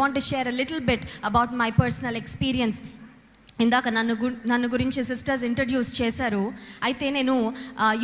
Want to share a little bit about my personal experience ఇందాక నన్ను గు నన్ను గురించి సిస్టర్స్ ఇంట్రడ్యూస్ చేశారు. అయితే నేను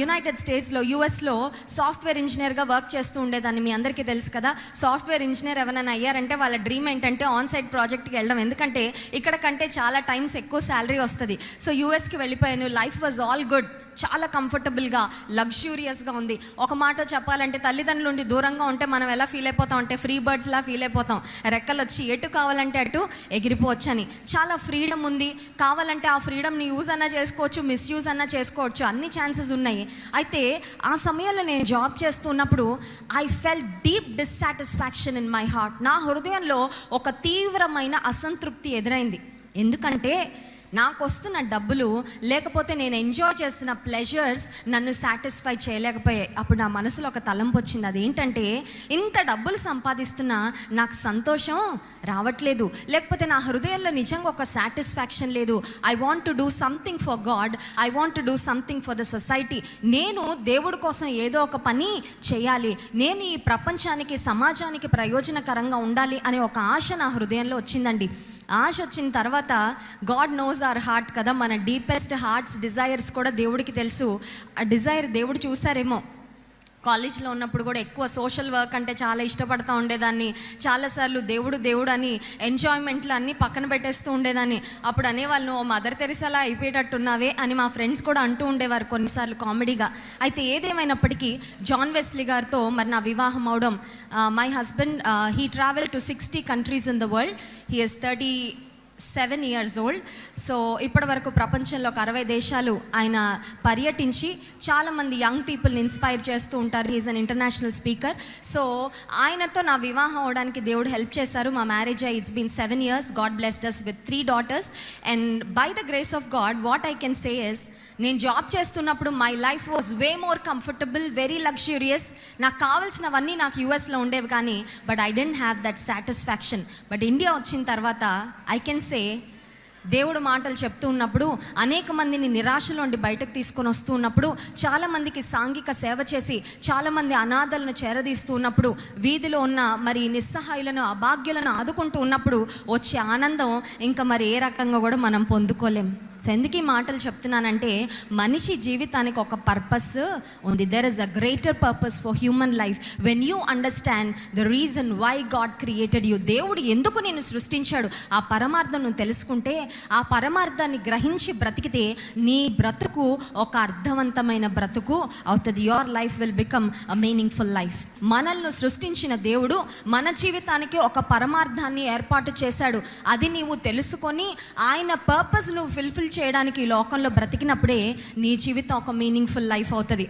యునైటెడ్ స్టేట్స్లో యూఎస్లో సాఫ్ట్వేర్ ఇంజనీర్గా వర్క్ చేస్తూ ఉండేదాన్ని. మీ అందరికీ తెలుసు కదా సాఫ్ట్వేర్ ఇంజనీర్ ఎవరైనా అయ్యారంటే వాళ్ళ డ్రీమ్ ఏంటంటే ఆన్ సైడ్ ప్రాజెక్ట్కి వెళ్ళడం. ఎందుకంటే ఇక్కడ కంటే చాలా టైమ్స్ ఎక్కువ శాలరీ వస్తుంది. సో యూఎస్కి వెళ్ళిపోయాను. లైఫ్ వాజ్ ఆల్ గుడ్ చాలా కంఫర్టబుల్గా లగ్జూరియస్గా ఉంది. ఒక మాట చెప్పాలంటే తల్లిదండ్రుల నుండి దూరంగా ఉంటే మనం ఎలా ఫీల్ అయిపోతాం అంటే ఫ్రీ బర్డ్స్లా ఫీల్ అయిపోతాం. రెక్కలు వచ్చి ఎటు కావాలంటే అటు ఎగిరిపోవచ్చు అని చాలా ఫ్రీడమ్ ఉంది. కావాలంటే ఆ ఫ్రీడమ్ని యూజ్ అన్నా చేసుకోవచ్చు మిస్యూజ్ అన్నా చేసుకోవచ్చు. అన్ని ఛాన్సెస్ ఉన్నాయి. అయితే ఆ సమయంలో నేను జాబ్ చేస్తున్నప్పుడు I fell deep dissatisfaction in my heart నా హృదయంలో ఒక తీవ్రమైన అసంతృప్తి ఎదురైంది. ఎందుకంటే నాకు వస్తున్న డబ్బులు లేకపోతే నేను ఎంజాయ్ చేస్తున్న ప్లెజర్స్ నన్ను సాటిస్ఫై చేయలేకపోయాయి అప్పుడు నా మనసులో ఒక తలంపు వచ్చింది. అదేంటంటే ఇంత డబ్బులు సంపాదిస్తున్నా నాకు సంతోషం రావట్లేదు. లేకపోతే నా హృదయంలో నిజంగా ఒక సాటిస్ఫాక్షన్ లేదు. I want to do something for God I want to do something for the society నేను దేవుడి కోసం ఏదో ఒక పని చేయాలి. నేను ఈ ప్రపంచానికి సమాజానికి ప్రయోజనకరంగా ఉండాలి అనే ఒక ఆశ నా హృదయంలో వచ్చిందండి. ఆశ వచ్చిన తర్వాత గాడ్ నోస్ ఆర్ హార్ట్ కదా మన డీపెస్ట్ హార్ట్స్ డిజైర్స్ కూడా దేవుడికి తెలుసు. ఆ డిజైర్ దేవుడు చూసారేమో కాలేజ్లో ఉన్నప్పుడు కూడా ఎక్కువ సోషల్ వర్క్ అంటే చాలా ఇష్టపడతా ఉండేదాన్ని. చాలాసార్లు దేవుడు దేవుడు అని ఎంజాయ్మెంట్లు అన్నీ పక్కన పెట్టేస్తూ ఉండేదాన్ని. అప్పుడు అనేవాళ్ళు ఓ మదర్ తెరిసలా అయిపోయేటట్టున్నావే? అని మా ఫ్రెండ్స్ కూడా అంటూ ఉండేవారు కొన్నిసార్లు కామెడీగా. అయితే ఏదేమైనప్పటికీ జాన్ వెస్లీ గారితో మరి నా వివాహం అవడం my husband he travel to sixty countries in the world he is thirty seven years old so ఇప్పటి వరకు ప్రపంచంలో ఒక అరవై దేశాలు ఆయన పర్యటించి చాలామంది యంగ్ పీపుల్ని ఇన్స్పైర్ చేస్తూ ఉంటారు. Is an international speaker so ఆయనతో నా వివాహం అవడానికి దేవుడు హెల్ప్ చేశారు. మా మ్యారేజ్ అయ్యి it's been seven years God blessed us with three daughters and by the grace of God what I can say is నేను జాబ్ చేస్తున్నప్పుడు my life was way more comfortable very luxurious నాకు కావాల్సినవన్నీ నాకు యూఎస్లో ఉండేవి కానీ but I didn't have that satisfaction but India వచ్చిన తర్వాత ఐ కెన్ సే దేవుడు మాటలు చెప్తూ ఉన్నప్పుడు అనేక మందిని నిరాశలోండి బయటకు తీసుకొని వస్తూ ఉన్నప్పుడు చాలామందికి సాంఘిక సేవ చేసి చాలామంది అనాథలను చేరదీస్తూ ఉన్నప్పుడు వీధిలో ఉన్న మరి నిస్సహాయులను అభాగ్యులను ఆదుకుంటూ ఉన్నప్పుడు వచ్చే ఆనందం ఇంకా మరి ఏ రకంగా కూడా మనం పొందుకోలేం. సో ఎందుకు ఈ మాటలు చెప్తున్నానంటే మనిషి జీవితానికి ఒక పర్పస్ ఉంది. There is a greater purpose for human life when you understand the reason why God created you దేవుడు ఎందుకు నేను సృష్టించాడు ఆ పరమార్థం నువ్వు తెలుసుకుంటే ఆ పరమార్థాన్ని గ్రహించి బ్రతికితే నీ బ్రతుకు ఒక అర్థవంతమైన బ్రతుకు అవుతుంది. Your life will become a meaningful life మనల్ని సృష్టించిన దేవుడు మన జీవితానికి ఒక పరమార్థాన్ని ఏర్పాటు చేశాడు. అది నీవు తెలుసుకొని ఆయన పర్పస్ నువ్వు ఫుల్ఫిల్ చేయడానికి ఈ లోకంలో బ్రతికినప్పుడే నీ జీవితం ఒక మీనింగ్ఫుల్ లైఫ్ అవుతుంది.